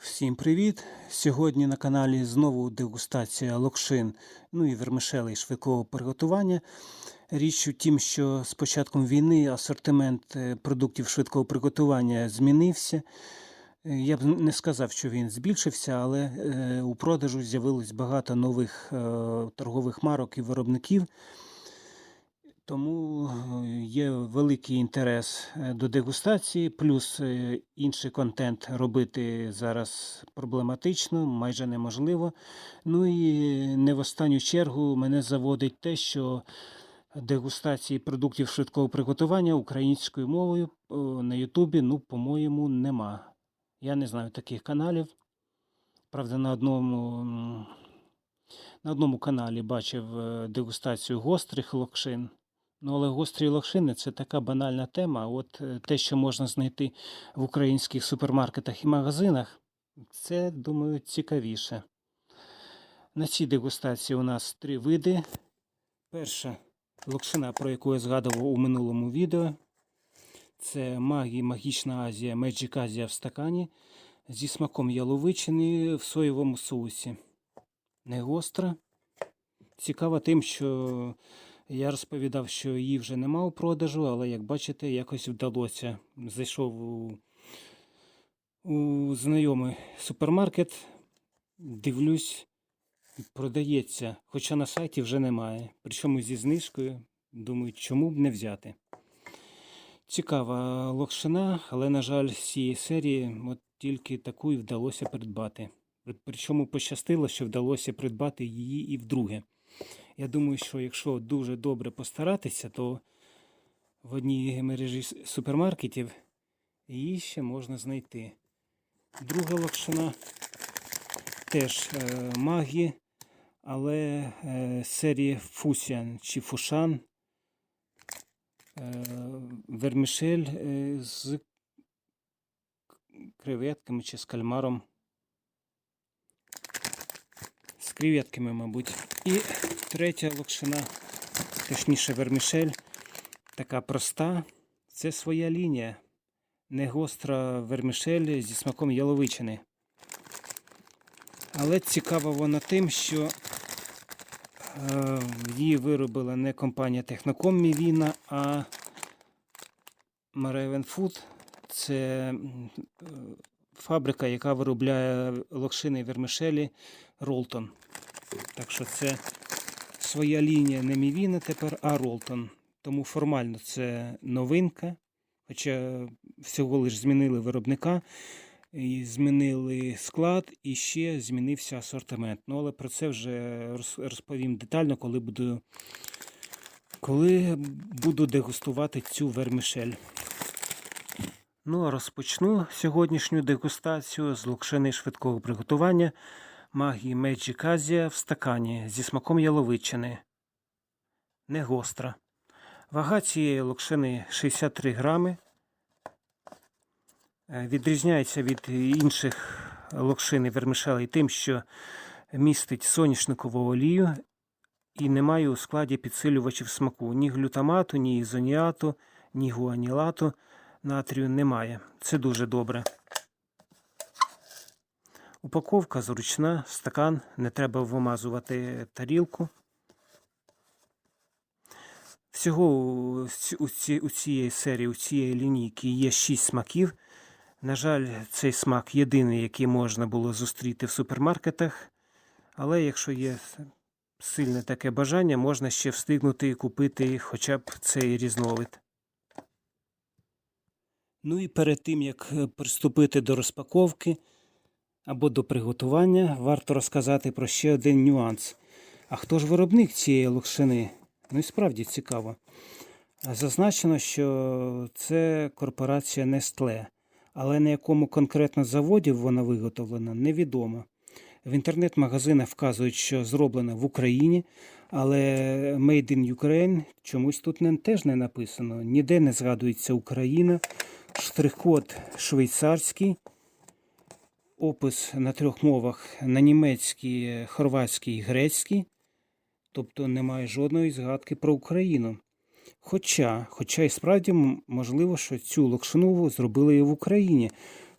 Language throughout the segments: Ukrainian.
Всім привіт! Сьогодні на каналі знову дегустація локшин, ну і вермишелей швидкого приготування. Річ у тім, що з початком війни асортимент е, продуктів швидкого приготування змінився. Е, Я б не сказав, що він збільшився, але е, у продажу з'явилось багато нових торгових марок і виробників. Тому е, є великий інтерес е, до дегустації, плюс е, інший контент робити зараз проблематично, майже неможливо. Ну і не в останню чергу мене заводить те, що дегустації продуктів швидкого приготування українською мовою на Ютубі, ну, по-моєму, нема. Я не знаю таких каналів. Правда, на одному, на одному каналі бачив дегустацію гострих локшин. Ну, але гострі локшини це така банальна тема. От е, те, що можна знайти в українських супермаркетах і магазинах, це, думаю, цікавіше. На цій дегустації у нас три види. Перша локшина, про яку я згадував у минулому відео. Це Магі Магічна Азія, Magic Азія в стакані зі смаком яловичини в соєвому соусі. Не гостра. Цікава тим, що я розповідав, що її вже нема у продажу, але як бачите, якось вдалося. Зайшов у, у знайомий супермаркет, дивлюсь, продається, хоча на сайті вже немає. Причому зі знижкою. Думаю, чому б не взяти. Цікава локшина, але, на жаль, з цієї серії от тільки таку і вдалося придбати. Причому пощастило, що вдалося придбати її і вдруге. Я думаю, що якщо дуже добре постаратися, то в одній мережі супермаркетів її ще можна знайти. Друга локшина теж е, магі, але е, серії Фусян чи Фушан. Е, вермішель е, з креветками чи з кальмаром. З креветками, мабуть. І третя локшина, точніше вермішель, така проста. Це своя лінія. Не гостра вермішель зі смаком яловичини. Але цікава вона тим, що е, її виробила не компанія Техноком Мівіна, а Mareven Food. Це е, фабрика, яка виробляє локшини і вермишелі Ролтон. Так що це своя лінія не Мівіна тепер, а Ролтон. Тому формально це новинка. Хоча всього лиш змінили виробника, і змінили склад і ще змінився асортимент. Ну, але про це вже розповім детально, коли буду, коли буду дегустувати цю вермішель. Ну, а розпочну сьогоднішню дегустацію з локшини швидкого приготування магії Magic Asia в стакані зі смаком яловичини. Не гостра. Вага цієї локшини 63 грами. Е, Відрізняється від інших локшин і вермишелей тим, що містить соняшникову олію і не має у складі підсилювачів смаку. Ні глютамату, ні ізоніату, ні гуанілату натрію немає. Це дуже добре. Упаковка зручна, стакан, не треба вимазувати тарілку. Всього у ці- у цієї серії, у цієї лінійки є 6 смаків. На жаль, цей смак єдиний, який можна було зустріти в супермаркетах. Але якщо є сильне таке бажання, можна ще встигнути купити хоча б цей різновид. Ну і перед тим, як е, приступити до розпаковки або до приготування, варто розказати про ще один нюанс. А хто ж виробник цієї локшини? Ну і справді цікаво. Зазначено, що це корпорація Nestle, але на якому конкретно заводі вона виготовлена, невідомо. В інтернет-магазинах вказують, що зроблена в Україні, але Made in Ukraine чомусь тут не, теж не написано. Ніде не згадується Україна, штрих-код швейцарський, опис на трьох мовах на німецький, хорватський і грецький. Тобто немає жодної згадки про Україну. Хоча, хоча і справді можливо, що цю локшину зробили і в Україні,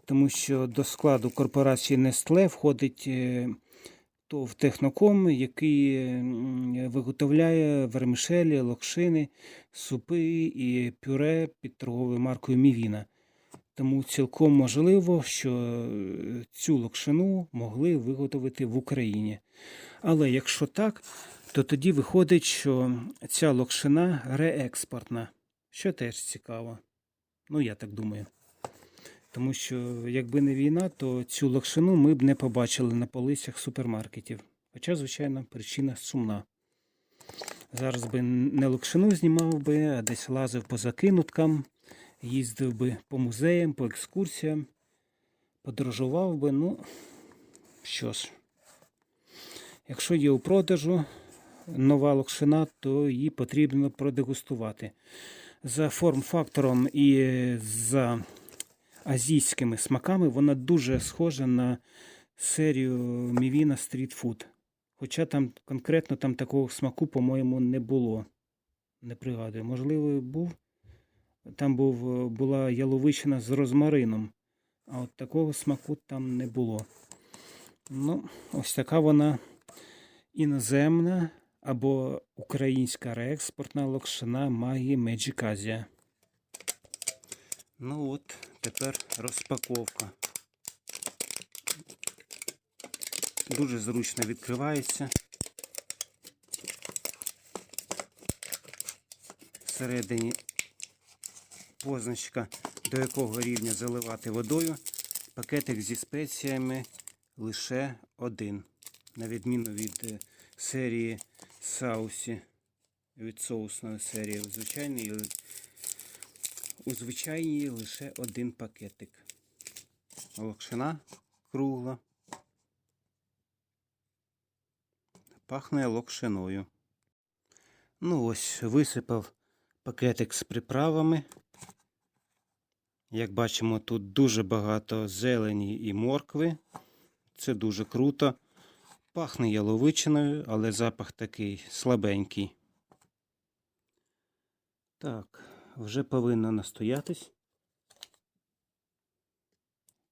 тому що до складу корпорації Nestle входить е, ТОВ Техноком, який виготовляє вермишелі, локшини, супи і пюре під торговою маркою Мівіна. Тому цілком можливо, що е, цю локшину могли виготовити в Україні. Але якщо так, то тоді виходить, що ця локшина реекспортна, що теж цікаво. Ну, я так думаю. Тому що, якби не війна, то цю локшину ми б не побачили на полицях супермаркетів. Хоча, звичайно, причина сумна. Зараз би не локшину знімав би, а десь лазив по закинуткам, їздив би по музеям, по екскурсіям, подорожував би. Ну, що ж, якщо є у продажу нова локшина, то її потрібно продегустувати. За форм-фактором і за азійськими смаками вона дуже схожа на серію Мівіна Street Food. Хоча там конкретно там такого смаку, по-моєму, не було. Не пригадую. Можливо, був. Там був, е, була яловичина з розмарином, а от такого смаку там не було. Ну, ось така вона іноземна або українська реекспортна локшина магії Asia. Ну от, тепер розпаковка. Дуже зручно відкривається. Всередині позначка, до якого рівня заливати водою. Пакетик зі спеціями лише один. На відміну від е, серії Саусі, від соусної серії. В звичайній, у звичайній лише один пакетик. Локшина кругла. Пахне локшиною. Ну ось, висипав пакетик з приправами. Як бачимо, тут дуже багато зелені і моркви. Це дуже круто. Пахне яловичиною, але запах такий слабенький. Так, вже повинно настоятись.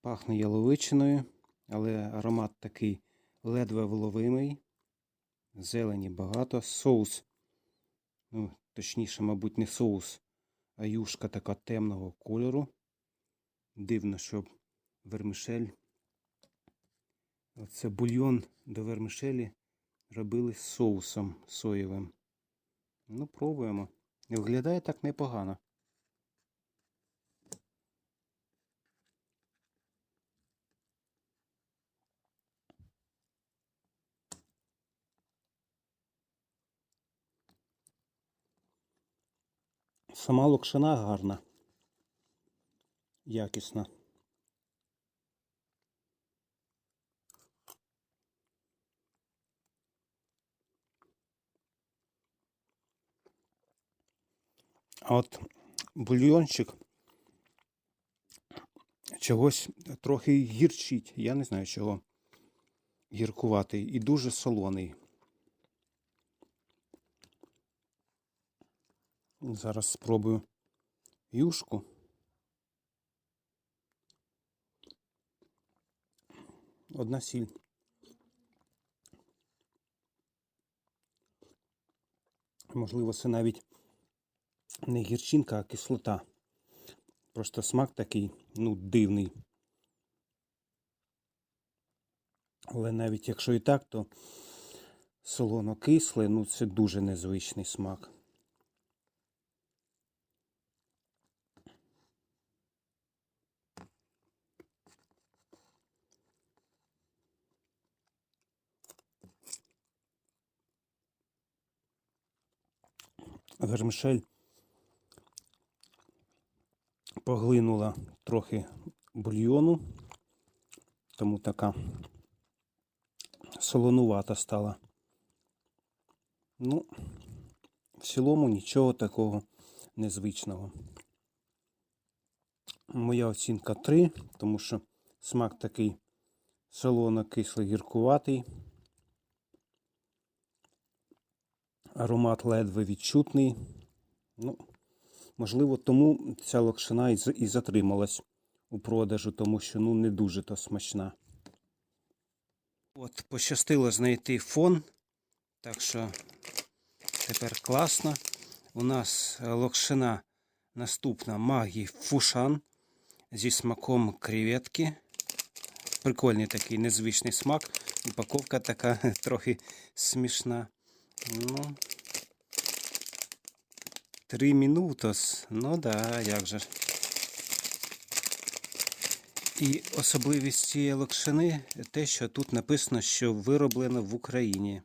Пахне яловичиною, але аромат такий ледве вловимий. Зелені багато. Соус, ну, точніше, мабуть, не соус, а юшка така темного кольору. Дивно, що вермишель. Оце бульйон до вермишелі робили з соусом соєвим. Ну, пробуємо. Виглядає так непогано. Сама локшина гарна. Якісна. А от бульйончик чогось трохи гірчить. Я не знаю чого. Гіркуватий і дуже солоний. Зараз спробую юшку. Одна сіль. Можливо, це навіть не гірчинка, а кислота. Просто смак такий, ну, дивний. Але навіть якщо і так, то солоно-кисле, ну це дуже незвичний смак. Вермишель поглинула трохи бульйону, тому така солонувата стала. Ну, в цілому нічого такого незвичного. Моя оцінка 3, тому що смак такий солоно-кислий гіркуватий. Аромат ледве відчутний. Ну, можливо, тому ця локшина і затрималась у продажу, тому що ну, не дуже то смачна. От, пощастило знайти фон, так що тепер класно. У нас локшина наступна магі фушан зі смаком креветки. Прикольний такий незвичний смак. Упаковка така трохи смішна. Ну, три минутос. Ну да, як же. І особливість цієї локшини те, що тут написано, що вироблено в Україні.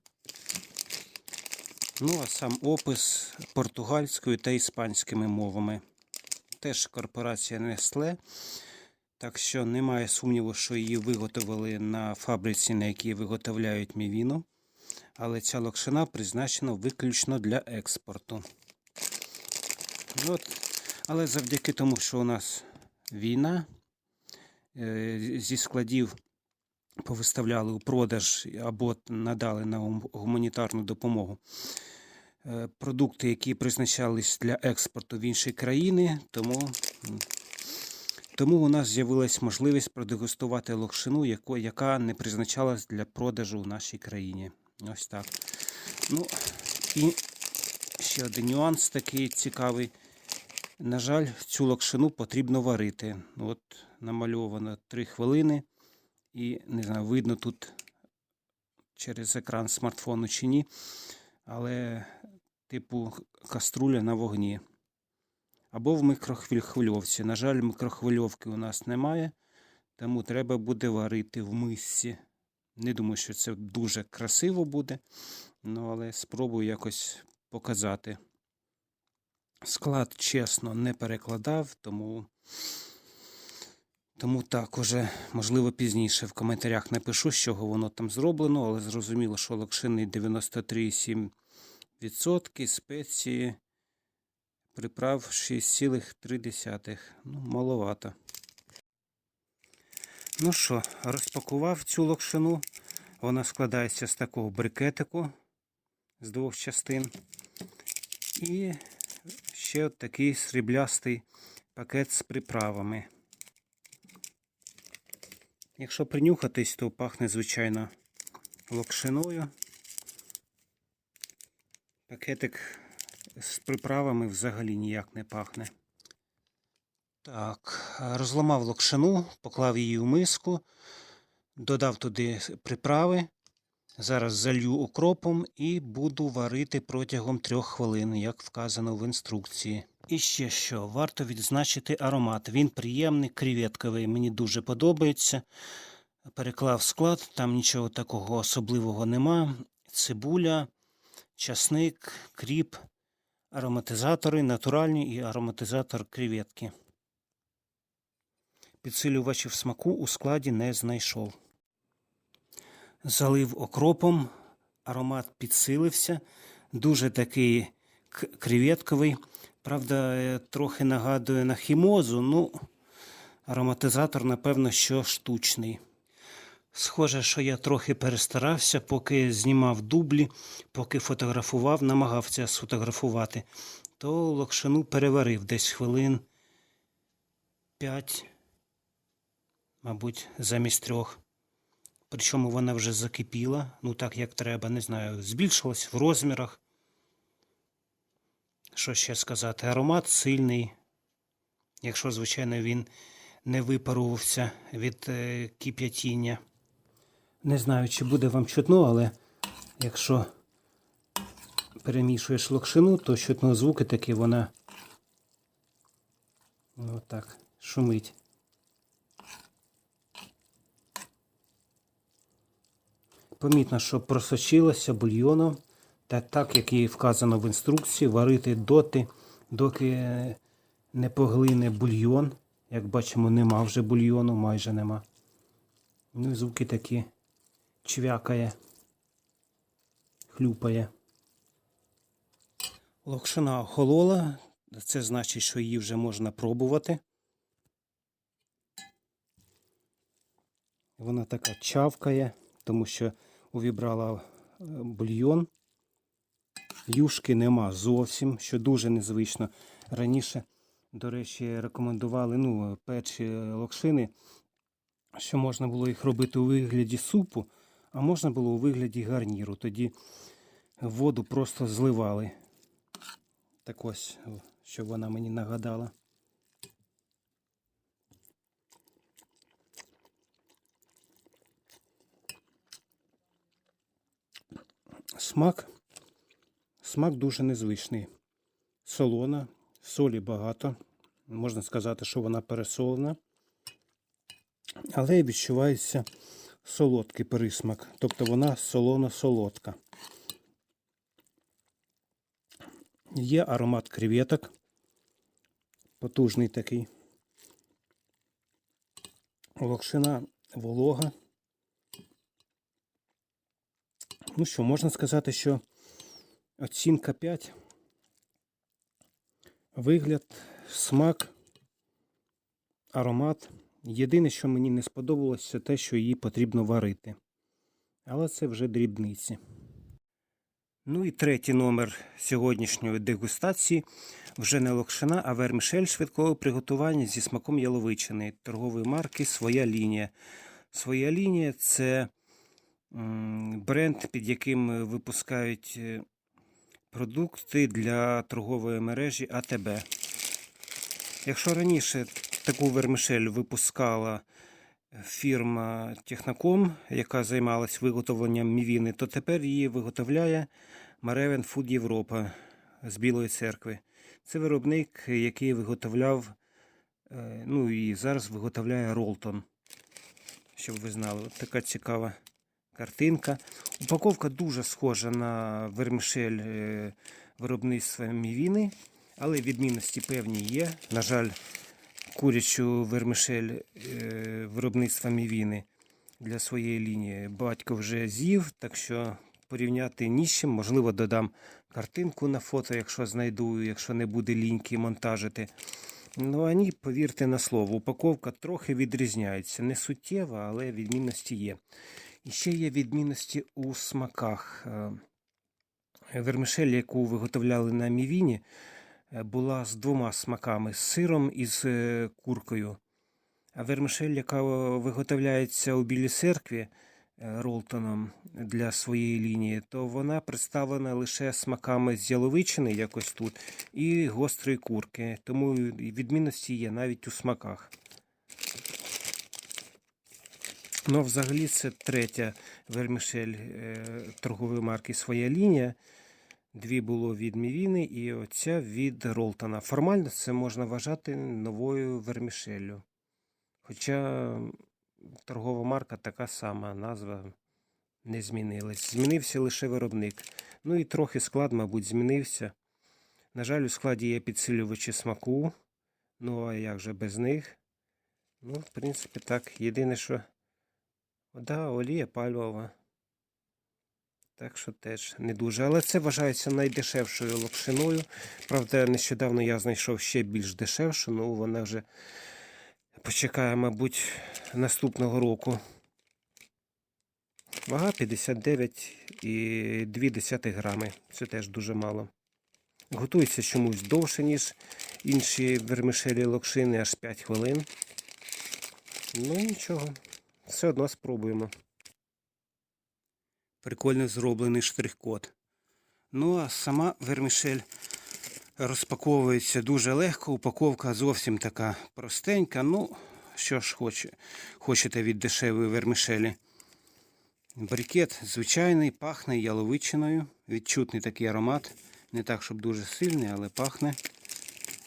Ну, а сам опис португальською та іспанськими мовами. Теж корпорація Nestle. Так що немає сумніву, що її виготовили на фабриці, на якій виготовляють мівіну. Але ця локшина призначена виключно для експорту. От. Але завдяки тому, що у нас війна, е, зі складів повиставляли у продаж або надали на гуманітарну допомогу е, продукти, які призначались для експорту в інші країни, тому, тому у нас з'явилась можливість продегустувати локшину, яка не призначалась для продажу в нашій країні. Ось так. Ну, і ще один нюанс такий цікавий. На жаль, цю локшину потрібно варити. От намальовано 3 хвилини. І не знаю, видно тут через екран смартфону чи ні. Але типу каструля на вогні. Або в мікрохвильовці. На жаль, мікрохвильовки у нас немає, тому треба буде варити в мисці. Не думаю, що це дуже красиво буде, ну, але спробую якось показати. Склад, чесно, не перекладав, тому, тому так уже, можливо, пізніше в коментарях напишу, з чого воно там зроблено, але зрозуміло, що локшини 93,7%, спеції, приправ 6,3. Ну, маловато. Ну що, розпакував цю локшину. Вона складається з такого брикетику з двох частин. І ще от такий сріблястий пакет з приправами. Якщо принюхатись, то пахне, звичайно, локшиною. Пакетик з приправами взагалі ніяк не пахне. Так, розламав локшину, поклав її у миску, додав туди приправи. Зараз залью укропом і буду варити протягом трьох хвилин, як вказано в інструкції. І ще що, варто відзначити аромат. Він приємний, креветковий, мені дуже подобається. Переклав склад, там нічого такого особливого нема. Цибуля, часник, кріп, ароматизатори натуральні і ароматизатор креветки. Підсилювачів смаку у складі не знайшов. Залив окропом, аромат підсилився, дуже такий креветковий. Правда, е, трохи нагадує на хімозу, ну, ароматизатор, напевно, що штучний. Схоже, що я трохи перестарався, поки знімав дублі, поки фотографував, намагався сфотографувати, то локшину переварив десь хвилин 5, мабуть, замість трьох. Причому вона вже закипіла, ну так як треба, не знаю, збільшилась в розмірах. Що ще сказати? Аромат сильний. Якщо, звичайно, він не випарувався від е, кип'ятіння. Не знаю, чи буде вам чутно, але якщо перемішуєш локшину, то чутно звуки такі вона отак шумить. Помітно, що просочилося бульйоном, та так, як і вказано в інструкції, варити доти, доки е, не поглине бульйон. Як бачимо, нема вже бульйону, майже нема. Ну і звуки такі чвякає, хлюпає. Локшина охолола, це значить, що її вже можна пробувати. Вона така чавкає, тому що увібрала е, бульйон. Юшки нема зовсім, що дуже незвично. Раніше До речі, рекомендували ну, печі локшини, що можна було їх робити у вигляді супу, а можна було у вигляді гарніру. Тоді воду просто зливали. Так ось, щоб вона мені нагадала. Смак. Смак дуже незвичний. Солона, солі багато. Можна сказати, що вона пересолена. Але відчувається солодкий присмак. Тобто вона солоно-солодка. Є аромат креветок. Потужний такий. Локшина волога. Ну що, можна сказати, що оцінка 5. Вигляд, смак, аромат. Єдине, що мені не сподобалось, це те, що її потрібно варити. Але це вже дрібниці. Ну і третій номер сьогоднішньої дегустації вже не локшина, а вермішель швидкого приготування зі смаком яловичини торгової марки Своя лінія. Своя лінія це бренд, під яким випускають е, продукти для торгової мережі АТБ. Якщо раніше таку вермішель випускала фірма Техноком, яка займалась виготовленням мівіни, то тепер її виготовляє Маревен Фуд Європа з Білої церкви. Це виробник, який виготовляв, е, ну і зараз виготовляє Ролтон. Щоб ви знали, От така цікава картинка. Упаковка дуже схожа на вермішель е, виробництва мівіни, але відмінності певні є. На жаль, курячу вермішель е, виробництва мівіни для своєї лінії батько вже з'їв, так що порівняти ні з чим. Можливо, додам картинку на фото, якщо знайду, якщо не буде ліньки монтажити. Ну, а ні, повірте на слово, упаковка трохи відрізняється. Не суттєва, але відмінності є. І ще є відмінності у смаках. Е, Вермішель, яку виготовляли на мівіні, е, була з двома смаками з сиром і з е, куркою. А вермішель, яка виготовляється у Білій церкві Ролтоном для своєї лінії, то вона представлена лише смаками з яловичини, якось тут, і гострої курки. Тому відмінності є навіть у смаках. Ну, взагалі, це третя вермішель е, торгової марки Своя лінія. Дві було від Мівіни і оця від Ролтона. Формально це можна вважати новою вермішеллю. Хоча торгова марка така сама, назва не змінилась. Змінився лише виробник. Ну і трохи склад, мабуть, змінився. На жаль, у складі є підсилювачі смаку. Ну, а як же без них? Ну, в принципі, так. Єдине, що. Да, олія пальмова. Так що теж не дуже. Але це вважається найдешевшою локшиною. Правда, нещодавно я знайшов ще більш дешевшу, ну вона вже почекає, мабуть, наступного року. Вага 59,2 грами. Це теж дуже мало. Готується чомусь довше, ніж інші вермишелі локшини, аж 5 хвилин. Ну нічого, все одно спробуємо. Прикольно зроблений штрих-код. Ну а сама вермішель розпаковується дуже легко. Упаковка зовсім така простенька. Ну, що ж хоче, хочете від дешевої вермішелі. Брикет звичайний, пахне яловичиною. Відчутний такий аромат. Не так, щоб дуже сильний, але пахне.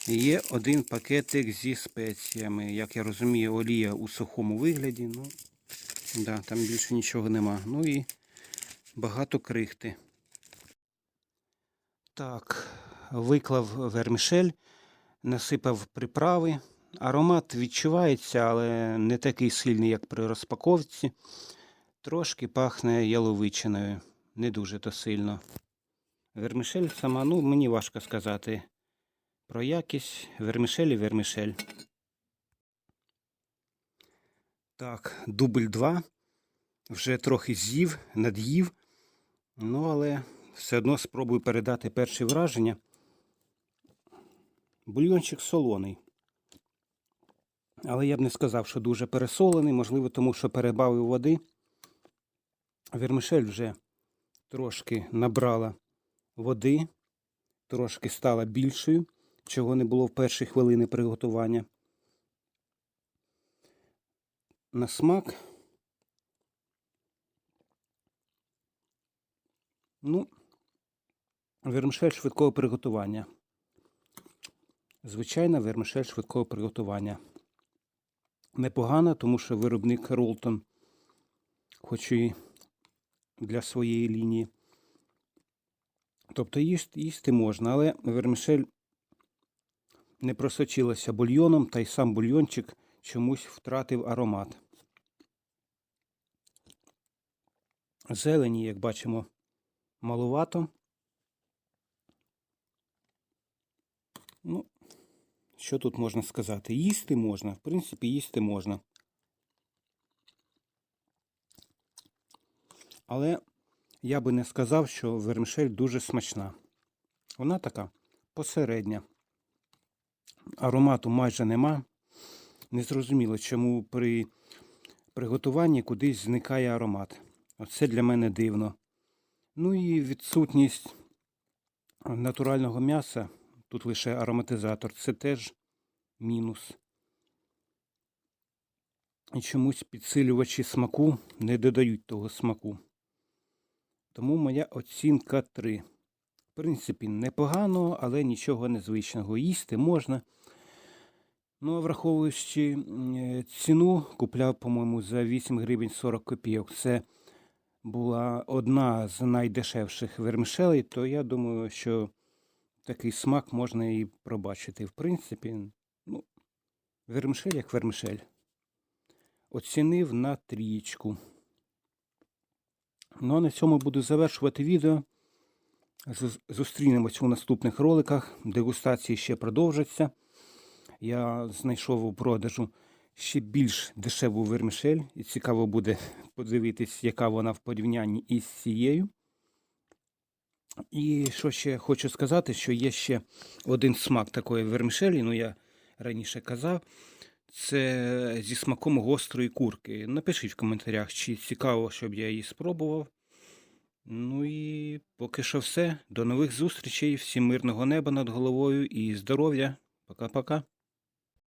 Є один пакетик зі спеціями. Як я розумію, олія у сухому вигляді. Ну, да, там більше нічого нема. Ну і багато крихти. Так, виклав вермішель, насипав приправи. Аромат відчувається, але не такий сильний, як при розпаковці. Трошки пахне яловичиною. Не дуже то сильно. Вермішель сама, ну, мені важко сказати про якість. Вермішель і вермішель. Так, дубль 2. Вже трохи з'їв, над'їв. Ну, але все одно спробую передати перші враження. Бульйончик солоний. Але я б не сказав, що дуже пересолений, можливо, тому що перебавив води. Вермишель вже трошки набрала води, трошки стала більшою, чого не було в перші хвилини приготування. На смак. Ну, вермишель швидкого приготування. Звичайна вермишель швидкого приготування. Непогана, тому що виробник Ролтон, хоч і для своєї лінії. Тобто їсти, їсти можна, але вермишель не просочилася бульйоном, та й сам бульйончик чомусь втратив аромат. Зелені, як бачимо, малувато. Ну, що тут можна сказати? Їсти можна, в принципі, їсти можна. Але я би не сказав, що вермишель дуже смачна. Вона така посередня. Аромату майже нема. Незрозуміло, чому при приготуванні кудись зникає аромат. Оце для мене дивно. Ну і відсутність натурального м'яса, тут лише ароматизатор, це теж мінус. І чомусь підсилювачі смаку не додають того смаку. Тому моя оцінка 3. В принципі, непогано, але нічого незвичного. Їсти можна. Ну, а враховуючи е, ціну, купляв, по-моєму, за 8 гривень 40 копійок. Це була одна з найдешевших вермишелей, то я думаю, що такий смак можна і пробачити. В принципі, ну, вермишель як вермишель. Оцінив на трієчку. Ну а на цьому буду завершувати відео. Зустрінемось у наступних роликах. Дегустації ще продовжаться. Я знайшов у продажу ще більш дешеву вермишель. І цікаво буде подивитись, яка вона в порівнянні із цією. І що ще хочу сказати, що є ще один смак такої вермишелі, ну я раніше казав. Це зі смаком гострої курки. Напишіть в коментарях, чи цікаво, щоб я її спробував. Ну і поки що все. До нових зустрічей. Всім мирного неба над головою і здоров'я. Пока-пока.